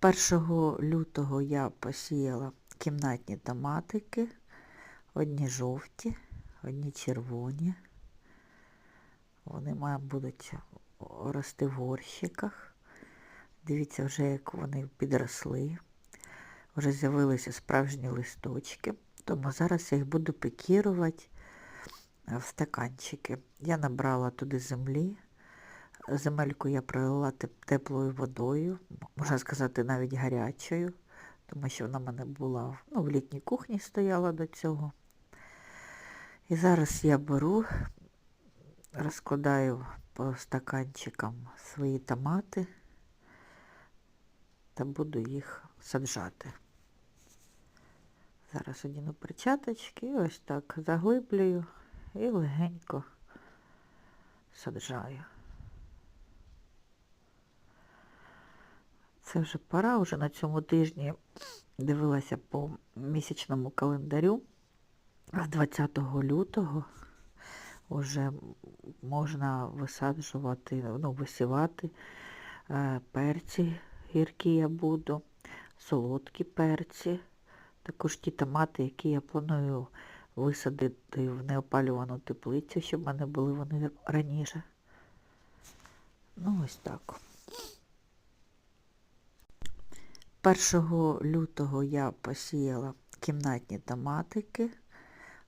1 лютого я посіяла кімнатні томатики, одні жовті, одні червоні. Вони мають будуть рости в горщиках. Дивіться вже, як вони підросли. Вже з'явилися справжні листочки. Тому зараз я їх буду пікірувати в стаканчики. Я набрала туди землі. Земельку я пролила теплою водою, можна сказати, навіть гарячою, тому що вона в мене була ну, в літній кухні стояла до цього. І зараз я беру, розкладаю по стаканчикам свої томати та буду їх саджати. Зараз одіну перчаточки ось так заглиблюю і легенько саджаю. Це вже пора, вже на цьому тижні дивилася по місячному календарю. З 20 лютого вже можна висаджувати, ну, висівати е, перці гіркі я буду, солодкі перці, також ті томати, які я планую висадити в неопалювану теплицю, щоб в мене були вони раніше. Ну, ось так. 1 лютого я посіяла кімнатні томатики,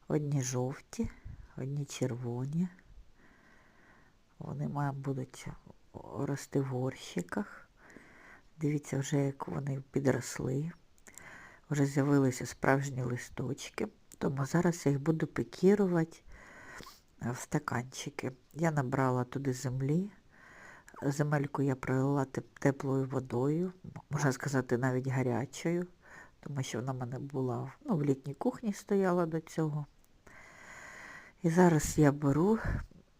одні жовті, одні червоні. Вони мають будуть рости в горщиках. Дивіться вже, як вони підросли. Вже з'явилися справжні листочки. Тому зараз я їх буду пікірувати в стаканчики. Я набрала туди землі. Земельку я пролила теплою водою, можна сказати, навіть гарячою, тому що вона в мене була ну, в літній кухні стояла до цього. І зараз я беру,